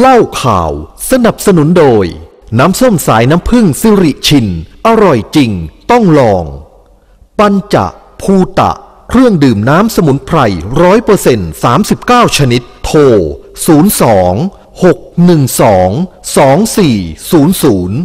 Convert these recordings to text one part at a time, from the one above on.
เล่าข่าว สนับสนุนโดย น้ำส้มสายน้ำผึ้งสิริชิน อร่อยจริง ต้องลอง ปัญจะภูตะ เครื่องดื่มน้ำสมุนไพรร้อยเปอร์เซ็นต์สามสิบเก้าชนิด โทรศูนย์สองหกหนึ่งสองสองสี่ศูนย์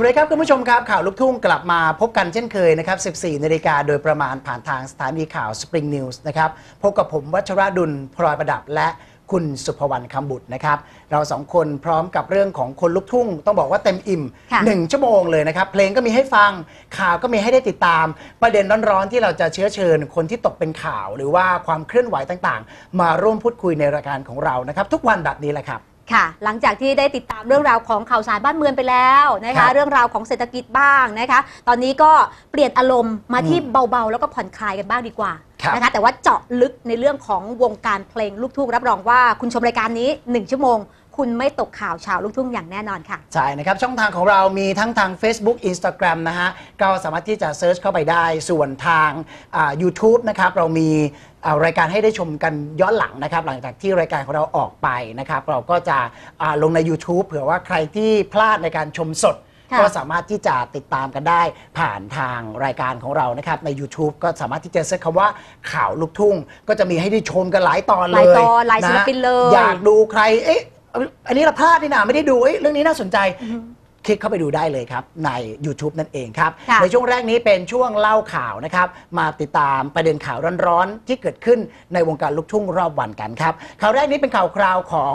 วัสดีครับคุณผู้ชมครับข่าวลูกทุ่งกลับมาพบกันเช่นเคยนะครับ 14 นาฬิกาโดยประมาณผ่านทางสถานีข่าว Spring News นะครับ พบกับผมวัชรดุลพลอยประดับและคุณสุภวรรณคำบุตรนะครับ เราสองคนพร้อมกับเรื่องของคนลูกทุ่ง ต้องบอกว่าเต็มอิ่มค่ะ1ชั่วโมงเลยนะครับ เพลงก็มีให้ฟังข่าวก็มีให้ได้ติดตาม ประเด็นร้อนๆ ที่เราจะเชื้อเชิญคนที่ตกเป็นข่าว หรือว่าความเคลื่อนไหวต่างๆ มาร่วมพูดคุยในรายการของเรานะครับ ทุกวันแบบนี้แหละครับ ค่ะ หลังจากที่ได้ติดตามเรื่องราวของข่าวสารบ้านเมืองไปแล้วนะครัคะ บเรื่องราวของเศรษฐกิจบ้างนะคะ ตอนนี้ก็เปลี่ยนอารมณ์มาที่เบาๆ แล้วก็ผ่อนคลายกันบ้างดีกว่าครับ นะคะ แต่ว่าเจาะลึกในเรื่องของวงการเพลงลูกทุ่งรับรองว่าคุณชมรายการนี้ 1 ชั่วโมง คุณไม่ตกข่าวชาวลูกทุ่งอย่างแน่นอนค่ะ ใช่นะครับ ช่องทางของเรามีทั้งทาง Facebook Instagram นะฮะก็สามารถที่จะเซิร์ชเข้าไปได้ส่วนทางอ่า YouTube นะครับ เรามีอ่ารายการให้ได้ชมกันย้อนหลังนะครับ หลังจากที่รายการของเราออกไปนะครับ เราก็จะอ่าลงใน YouTube เผื่อว่าใครที่พลาดในการชมสดค่ะก็สามารถที่จะติดตามกันได้ผ่านทางรายการของเรานะครับใน YouTube ก็สามารถที่จะเซิร์ชคำว่าข่าวลูกทุ่ง ก็จะมีให้ได้ชมกันหลายตอนเลยหลายตอนหลายศิลปินเลย อยากดูใครเอ๊ะ อันนี้เราพลาดนี่นะไม่ได้ดูเอ๊ะเรื่องนี้น่าสนใจ คลิกเข้าไปดูได้เลยครับ ใน YouTube นั่นเองครับ ค่ะ ในช่วงแรกนี้เป็นช่วงเล่าข่าวนะครับ มาติดตามประเด็นข่าวร้อนๆ ที่เกิดขึ้นในวงการลูกทุ่งรอบวันกันครับข่าวแรกนี้เป็นข่าวคราวของ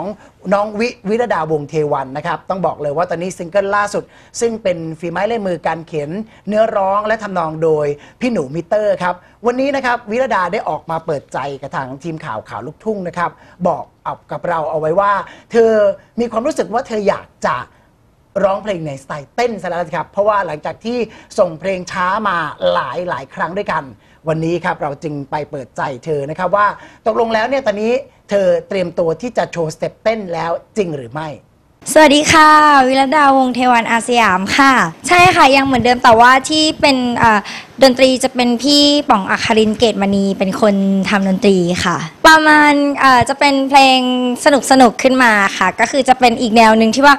น้องวิวิรดาวงศ์เทวันนะครับ ต้องบอกเลยว่าตอนนี้ซิงเกิลล่าสุด ซึ่งเป็นฝีไม้ลายมือการเขียนเนื้อร้องและทำนองโดยพี่หนูมิเตอร์ครับ วันนี้นะครับวิรดาได้ออกมาเปิดใจกับทางทีมข่าวข่าวลูกทุ่งนะครับ บอกเอากับเราเอาไว้ว่า เธอมีความรู้สึกว่าเธออยากจะ ร้องเพลงในสไตล์เต้นซะแล้วครับ เพราะว่าหลังจากที่ส่งเพลงช้ามาหลายหลายครั้งด้วยกัน วันนี้ครับเราจึงไปเปิดใจเธอนะครับว่าตกลงแล้วเนี่ยตอนนี้เธอเตรียมตัวที่จะโชว์สเต็ปเต้นแล้วจริงหรือไม่ สวัสดีค่ะ วิรดาวงศ์เทวันอาสยามค่ะ ใช่ค่ะ ยังเหมือนเดิมแต่ว่าที่เป็นเอ่อดนตรีจะเป็นพี่ป๋องอัครินทร์เกตมณีเป็นคนทำดนตรีค่ะ ประมาณเอ่อจะเป็นเพลงสนุกสนุกๆขึ้นมาค่ะ ก็คือจะเป็นอีกแนวหนึ่งที่ว่า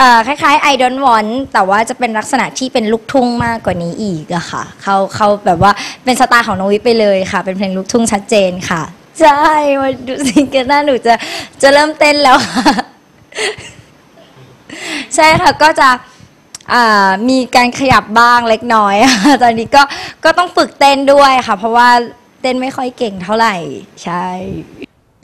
เอ่อคล้ายๆ I don't want แต่ว่าจะเป็นลักษณะที่เป็นลูกทุ่งมากกว่านี้อีกอะค่ะ เขาเขาแบบว่าเป็นสไตล์ของน้องวิไปเลยค่ะ เป็นเพลงลูกทุ่งชัดเจนค่ะ ใช่มาดูซิงเกิลหน้าหนูจะจะเริ่มเต้นแล้วค่ะ ใช่ค่ะก็จะอ่ามีการขยับบ้างเล็กน้อย ตอนนี้ก็ก็ต้องฝึกเต้นด้วยค่ะ เพราะว่าเต้นไม่ค่อยเก่งเท่าไหร่ ใช่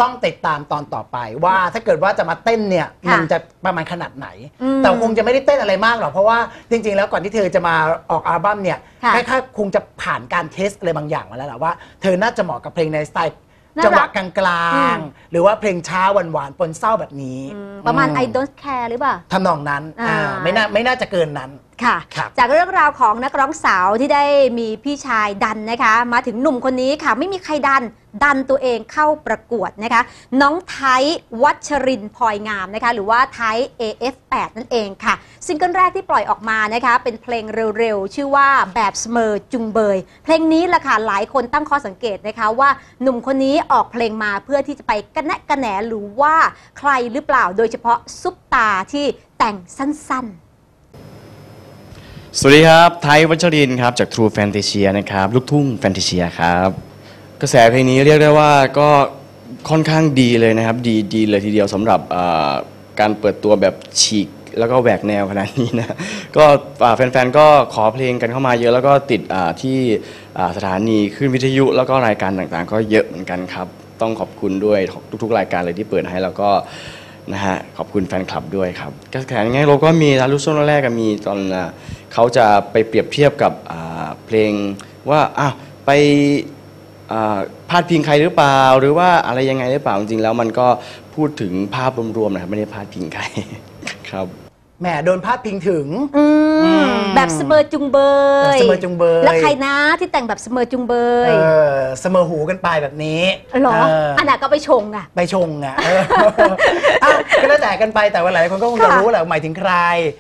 ต้องติดตามตอนต่อไปว่าถ้าเกิดว่าจะมาเต้นเนี่ยค่ะมันจะประมาณขนาดไหน อืมแต่คงจะไม่ได้เต้นอะไรมากหรอกเพราะว่าจริง ๆ แล้วก่อนที่เธอจะมาออกอัลบั้มเนี่ยค่ะคล้ายๆคงจะผ่านการเทสอะไรบางอย่างมาแล้วแหละว่าเธอน่าจะเหมาะกับเพลงในสไตล์น่ารักจังหวะกลางอืม ๆหรือว่าเพลงช้าหวานๆปนเศร้าแบบนี้อืมประมาณ อื I don't care หรือเปล่า ทำนองนั้นอ่าอ่า ไม่น่าไม่น่าจะเกินนั้น ค่ะ ครับ จากเรื่องราวของนักร้องสาวที่ได้มีพี่ชายดันนะคะ มาถึงหนุ่มคนนี้ค่ะ ไม่มีใครดันดันตัวเองเข้าประกวดนะคะ น้องไทยวัชรินทร์พลอยงามนะคะ หรือว่าไทย AF8 นั่นเองค่ะ ซิงเกิลแรกที่ปล่อยออกมานะคะ เป็นเพลงเร็วๆ ชื่อว่าแบบเสมอจุงเบย เพลงนี้แหละค่ะ หลายคนตั้งข้อสังเกตนะคะว่าหนุ่มคนนี้ออกเพลงมาเพื่อที่จะไปกระแนะกระแหนหรือว่าใครหรือเปล่า โดยเฉพาะซุปตาที่แต่งสั้นๆ สวัสดีครับ ไทยวัชรินทร์ครับ จาก True Fantasia นะครับ ลูกทุ่งแฟนตาเชียครับ กระแสเพลงนี้เรียกได้ว่าก็ค่อนข้างดีเลยนะครับ ดีดีเลยทีเดียวสำหรับอ่าการเปิดตัวแบบฉีก แล้วก็แหวกแนวขนาดนี้นะ ก็อ่าแฟนๆ ก็ขอเพลงกันเข้ามาเยอะ แล้วก็ติดอ่าที่อ่าสถานีขึ้นวิทยุแล้วก็รายการต่างๆ ก็เยอะเหมือนกันครับ ต้องขอบคุณด้วยทุกๆ รายการเลยที่เปิดให้แล้วก็นะฮะขอบคุณแฟนคลับด้วยครับกระแสยังไงเราก็มีนะรู้ช่วงแรกๆก็มีตอนอะ เขาจะไปเปรียบเทียบกับเพลงว่าอ้าวไปพาดพิงใครหรือเปล่า หรือว่าอะไรยังไงหรือเปล่าจริงๆแล้วมันก็พูดถึงภาพรวมๆนะครับไม่ได้พาดพิงใครครับ แหมโดนพาดพิงถึงอืมอืมแบบเสมอจุงเบยแบบเสมอจุงเบย แล้วใครนะที่แต่งแบบเสมอจุงเบเอย อเสมอหูกันไปแบบนี้เหรอ เอออันนั้นก็ไปชงอะ ไปชงอะเอออะก็แล้วแต่กันไปแต่ว่าหลายคนก็คงจะค่ะรู้แหละว่าหมายถึงใคร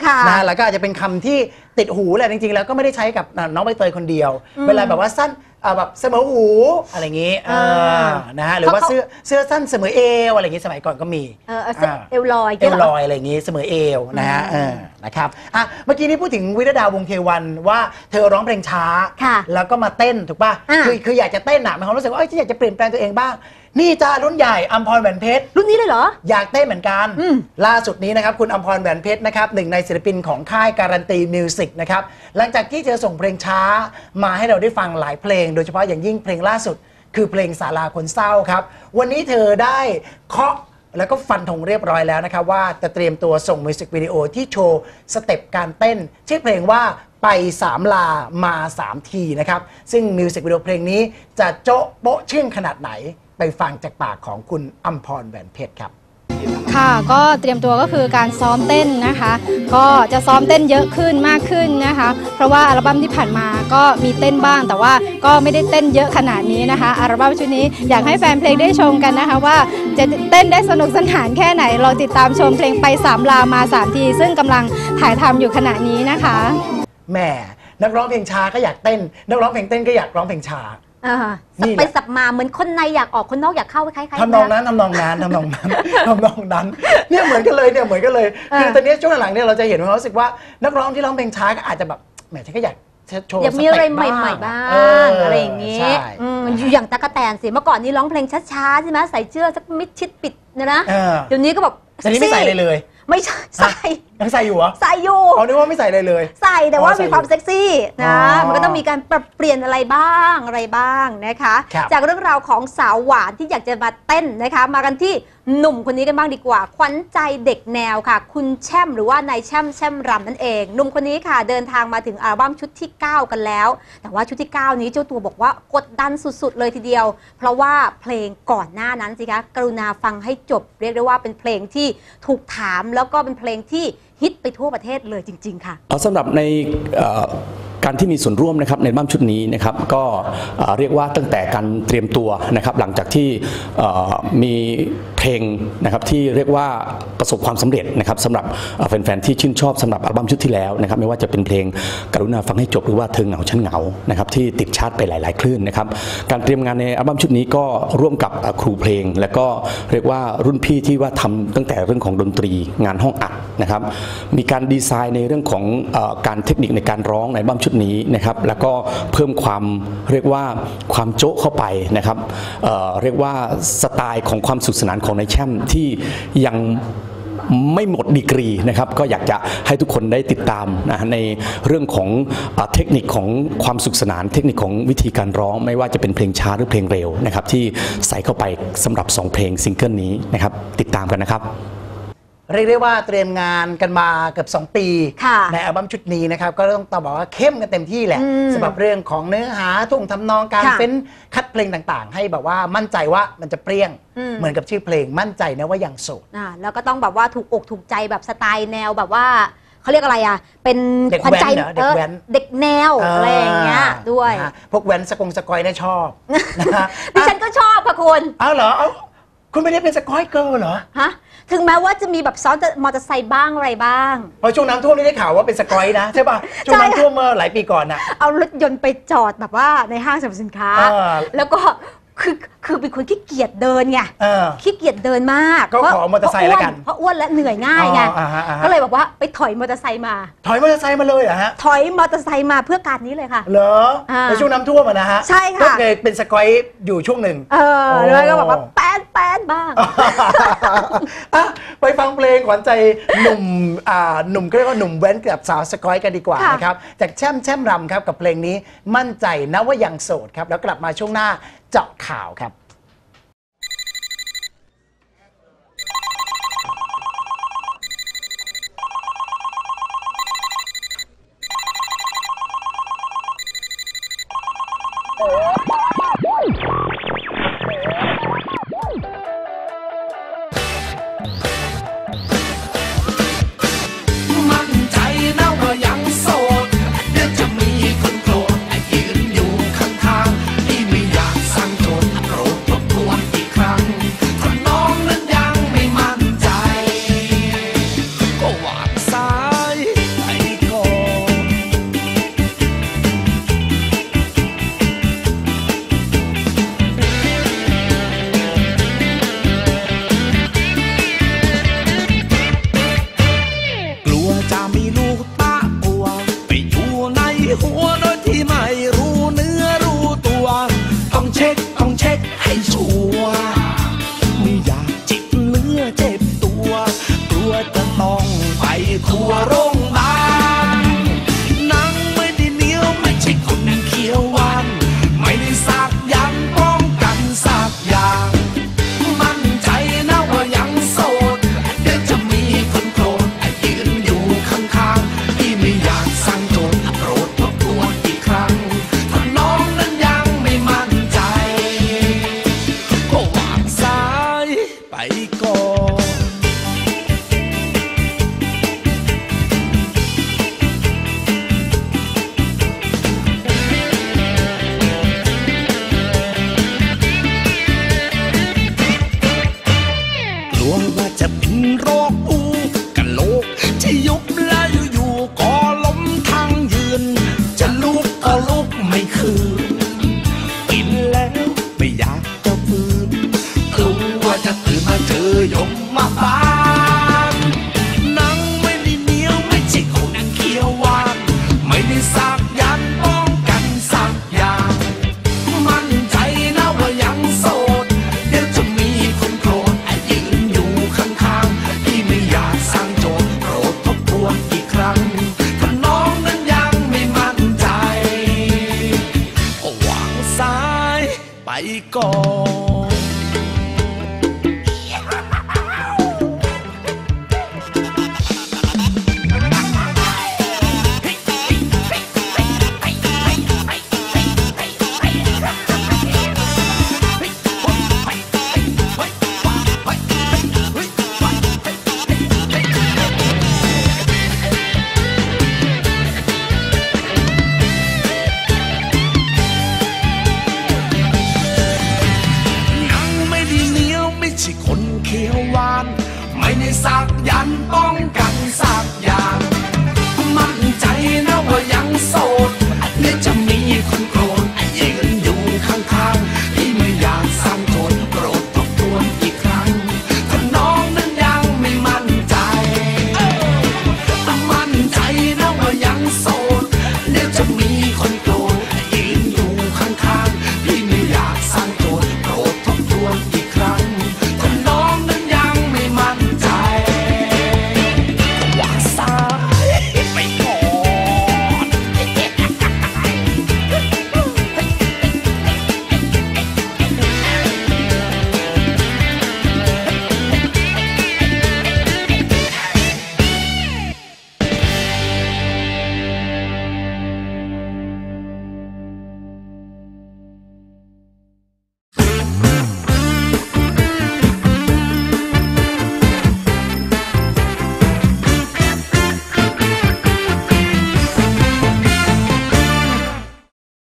ค่ะนะแล้วก็อาจจะเป็นคำที่ติดหูแหละจริงๆ แล้วก็ไม่ได้ใช้กับน้องใบเตยคนเดียว อืมเวลาแบบว่าสั้น เอ่อแบบเสมอหูอะไรอย่างงี้เออนะฮะหรือว่าเขาเสื้อเสื้อสั้นเสมอเอวอะไรอย่างงี้สมัยก่อนก็มี เออเอาเสื้อเอวลอยเอวลอยอะไรอย่างงี้เสมอเอวนะฮะเออนะครับอะเมื่อกี้นี้พูดถึงวิรดาวงศ์เทวันว่าเธอร้องเพลงช้า ค่ะแล้วก็มาเต้นถูกป่ะอ่าคือคืออยากจะเต้นหนะมีความรู้สึกว่าเอ้ยฉันอยากจะเปลี่ยนแปลงตัวเองบ้าง นี่จ้ารุ่นใหญ่อัมพรแหวนเพชร รุ่นนี้เลยเหรอ อยากเต้นเหมือนกัน อืมล่าสุดนี้นะครับ คุณอมพรแหวนเพชรนะครับหนึ่งในศิลปินของค่ายการันตีมิวสิกนะครับ หลังจากที่เธอส่งเพลงช้ามาให้เราได้ฟังหลายเพลง โดยเฉพาะอย่างยิ่งเพลงล่าสุด คือเพลงสาราคนเศร้าครับ วันนี้เธอได้เคาะแล้วก็ฟันธงเรียบร้อยแล้วนะครับ ว่าจะเตรียมตัวส่งมิวสิกวิดีโอที่โชว์สเต็ปการเต้น ชื่อเพลงว่าไปสามลามาสามทีนะครับซึ่งมิวสิกวิดีโอเพลงนี้จะโจ๊ะโป๊ะชื่นขนาดไหน ไปฟังจากปากของคุณอัมพรแหวนเพชรครับ ค่ะก็เตรียมตัวก็คือการซ้อมเต้นนะคะ ก็จะซ้อมเต้นเยอะขึ้นมากขึ้นนะคะ เพราะว่าอัลบั้มที่ผ่านมาก็มีเต้นบ้าง แต่ว่าก็ไม่ได้เต้นเยอะขนาดนี้นะคะอัลบั้มชุดนี้อยากให้แฟนเพลงได้ชมกันนะคะว่าจะเต้นได้สนุกสนานแค่ไหนลองติดตามชมเพลงไปสามลามาสามที ซึ่งกำลังถ่ายทำอยู่ขณะนี้นะคะ แหม่นักร้องเพลงช้าก็อยากเต้น นักร้องเพลงเต้นก็อยากร้องเพลงช้าอ่านี่ สับแหละไปสับมาเหมือนคนในอยากออกคนนอกอยากเข้าคล้ายๆทำนองะนั้นทำนองนั้นทำนองนั้นทำนองนั้นเนี่ยเหมือนกันเลยเนี่ยเหมือนกันเลยเออคือตอนนี้ช่วงหลังๆเนี่ยเราจะเห็นว่ารู้สึกว่านักร้องที่ร้องเพลงช้าก็อาจจะแบบแหมฉันก็อยากโชว์อยากมีอะไรใหม่ๆบ้างเอะไรอย่างนี้ใช่อืมอยู่อย่างตะกะแตนสิเมื่อก่อนนี้ร้องเพลงช้าๆใช่ไหมใส่เสื้อสักมิดชิดปิดนะนะเออเดี๋ยวนี้ก็แบบแต่นี้ไม่ใส่เลยเลย ไม่ใช่ใส่ยังใส่อยู่เหรอใส่อยู่เอานึกว่าไม่ใส่เลยเลย ใส่แต่ว่าอ๋อใส่มีความเซ็กซี่นะอ๋อมันก็ต้องมีการปรับเปลี่ยนอะไรบ้างอะไรบ้างนะคะครับจากเรื่องราวของสาวหวานที่อยากจะมาเต้นนะคะ มากันที่ หนุ่มคนนี้กันบ้างดีกว่า ขวัญใจเด็กแนวค่ะ คุณแช่มหรือว่านายแช่มแช่มรำนั่นเอง หนุ่มคนนี้ค่ะเดินทางมาถึงอัลบั้มชุดที่ 9 กันแล้ว แต่ว่าชุดที่ 9 นี้เจ้าตัวบอกว่ากดดันสุดๆ เลยทีเดียว เพราะว่าเพลงก่อนหน้านั้นสิคะกรุณาฟังให้จบ เรียกได้ว่าเป็นเพลงที่ถูกถามแล้วก็เป็นเพลงที่ฮิตไปทั่วประเทศเลยจริง ๆ ค่ะ เอาสำหรับในเอ่อ การที่มีส่วนร่วมนะครับในอัลบั้มชุดนี้นะครับก็เรียกว่าตั้งแต่การเตรียมตัวนะครับหลังจากที่มีเพลงนะครับที่เรียกว่าประสบความสำเร็จนะครับสำหรับแฟนๆที่ชื่นชอบสำหรับอัลบั้มชุดที่แล้วนะครับไม่ว่าจะเป็นเพลงกรุณาฟังให้จบหรือว่าเธอเหงาฉันเหงานะครับที่ติดชาร์ตไปหลาย ๆ คลื่นนะครับการเตรียมงานในอัลบั้มชุดนี้ก็ร่วมกับครูเพลง และก็เรียกว่ารุ่นพี่ที่ว่าทำตั้งแต่เรื่องของดนตรีงานห้องอัดนะครับมีการดีไซน์ในเรื่องของการเทคนิคในการร้องในอัลบั้มชุดนี้นะครับแล้วก็เพิ่มความเรียกว่าความโจ๊ะเข้าไปนะครับเเรียกว่าสไตล์ของความสุขสนานของนายแช่มที่ยังไม่หมดดีกรีนะครับก็อยากจะให้ทุกคนได้ติดตามนะในเรื่องของเอเทคนิคของความสุขสนาน เทคนิคของวิธีการร้อง ไม่ว่าจะเป็นเพลงช้าหรือเพลงเร็วนะครับที่ใส่เข้าไปสำหรับสองเพลงซิงเกิลนี้นะครับติดตามกันนะครับ เรียกได้ว่าเตรียมงานกันมาเกือบ 2 ปี ค่ะในอัลบั้มชุดนี้นะครับ ก็ต้องต้องบอกว่าเข้มกันเต็มที่แหละอืมสำหรับเรื่องของเนื้อหาทุ่งทำนองการค่ะเฟ้นคัดเพลงต่างๆ ให้แบบว่ามั่นใจว่ามันจะเปรี้ยง อืม เหมือนกับชื่อเพลงมั่นใจนะว่ายังโสด อ่าแล้วก็ต้องแบบว่าถูกอกถูกใจแบบสไตล์แนวแบบว่าเขาเรียกอะไรอะ เป็นเด็กขวัญใจแว้นเหรอเด็กแว้น ออเด็กแนวอะไรอย่างเงี้ยด้วยนะฮะพวกแว้นสกงสกอยเนี่ยชอบนะฮะดิฉันก็ชอบค่ะคุณ เอาเหรอเอา คุณไม่ได้เป็นสกอยเกิร์ลเหรอ ฮะ ถึงแม้ว่าจะมีแบบซ้อนมอเตอร์ไซค์บ้างอะไรบ้าง เพราะช่วงน้ำท่วมนี่ได้ข่าวว่าเป็นสกอยนะใช่ป่ะ ช่วงน้ำท่วมเมื่อหลายปีก่อนน่ะ เอารถยนต์ไปจอดแบบว่าในห้างสรรพสินค้าอ่าแล้วก็ คือคือเป็นคนขี้เกียจเดินไงเออ ขี้เกียจเดินมากก็ขอมอเตอร์ไซค์แล้วกัน เพราะอ้วนและเหนื่อยง่ายไงอ๋ออ่าฮะอ่าฮะ ก็เลยบอกว่าไปถอยมอเตอร์ไซค์มา ถอยมอเตอร์ไซค์มาเลยเหรอฮะ ถอยมอเตอร์ไซค์มาเพื่อการนี้เลยค่ะ เหรออ่าในช่วงน้ำท่วมอะนะฮะใช่ค่ะ ก็เคยเป็นสกอยอยู่ช่วงหนึ่ง เออโอ้ แล้วก็แบบว่าแป๊ดแป๊ดบ้าง อะไป ฟังเพลงขวัญใจหนุ่มอ่าหนุ่มก็เรียกว่าหนุ่มแว้นกับสาวสกอยกันดีกว่าค่ะ นะครับ จากแช่มแช่มรำครับกับเพลงนี้มั่นใจนะว่ายังโสดครับ แล้วกลับมาช่วงหน้าเจาะข่าวครับ ทั่วโรงบาลนังไม่ได้เหนียวไม่ใช่คนเขียววันไม่ได้สักยังป้องกันสักย่าง มั่นใจนะว่ายังโสดเดี๋ยวจะมีคนโกรธยืนอยู่ข้างๆที่ไม่อยากสั่งโจรโปรดทบทวนอีกครั้ง ถ้าน้องนั้นยังไม่มั่นใจ ก็วางสายไปก่อน Call.